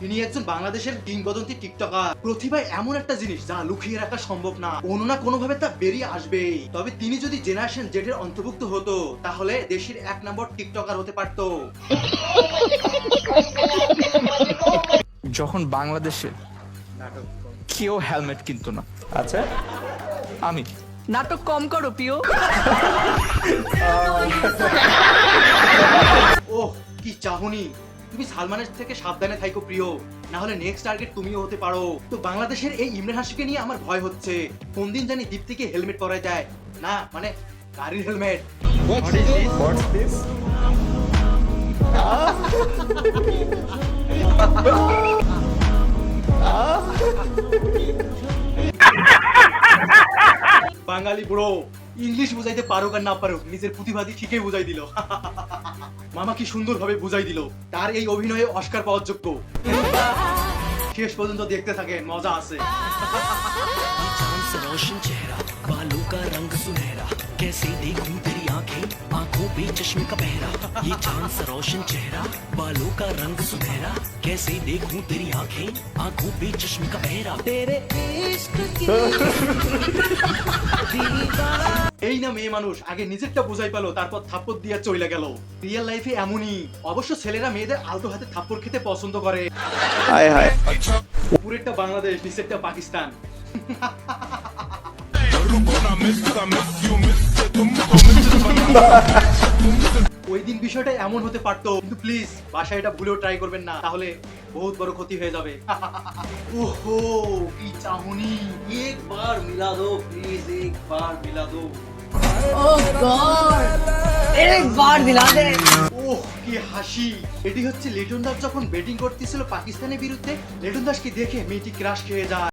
তিনি একজন বাংলাদেশের কিংবদন্তি টিকটকার। প্রতিভা এমন একটা জিনিস যা লুকিয়ে রাখা সম্ভব না। অন্য না কোনো ভাবে তা বেরিয়ে আসবেই। তবে তিনি যদি জেনারেশন জেডের অন্তর্ভুক্ত হতো তাহলে দেশের এক নম্বর টিকটকার হতে পারত। যখন বাংলাদেশে কেউ হেলমেট কিনতো না। আচ্ছা? আমি। নাটক কম করো প্রিয়। কি চাহনি? তুমি সালমানের থেকে সাবধানে থাইকো প্রিয়। না হলে নেক্সট টার্গেট তুমিও হতে পারো। তো বাংলাদেশের এই ইমরান হাসিকে নিয়ে আমার ভয় হচ্ছে। কোন দিন জানি দীপ্তিকে হেলমেট পরা যায়। না মানে গাড়ির হেলমেট বাঙালি বুড়ো ইংলিশ বুঝাইতে পারুক আর না পারুক নিজের প্রতিভাদি ঠিকই বুঝাই দিল। মামা কি সুন্দরভাবে বুঝাই দিল তার এই অভিনয়ে অস্কার পাওয়ার যোগ্য শেষ পর্যন্ত দেখতে থাকেন মজা আছে ये चांद सा रोशन चेहरा बालों का रंग सुनहरा कैसे देखूं तेरी आंखें आंखों पे चश्मे का पहरा ये चांद सा रोशन चेहरा बालों का रंग सुनहरा कैसे देखूं तेरी आंखें आंखों पे चश्मे का पहरा तेरे इश्क की এই না মেয়ে মানুষ আগে নিজেরটা বুঝাই পেল তারপর থাপ্পড় দিয়ে চলে গেল। রিয়েল লাইফে এমনই। অবশ্য ছেলেরা মেয়েদের আলতো হাতে থাপ্পড় খেতে পছন্দ করে। হায় হায়। উপরেরটা বাংলাদেশ নিচেরটা পাকিস্তান। ওই দিন বিষয়টা এমন হতে পারতো কিন্তু প্লিজ বাসায় এটা ভুলেও ট্রাই করবেন না। তাহলে বহুত বড় ক্ষতি হয়ে যাবে। ওহো কি চাহনি। একবার মিলা দো প্লিজ একবার মিলা দো ও গড একবার মিলা দে ওহ কি হাসি। এটি হচ্ছে লিটন দাস যখন ব্যাটিং করতেছিল পাকিস্তানের বিরুদ্ধে। লিটন দাসকে দেখে মেয়েটি ক্রাশ খেয়ে যায়।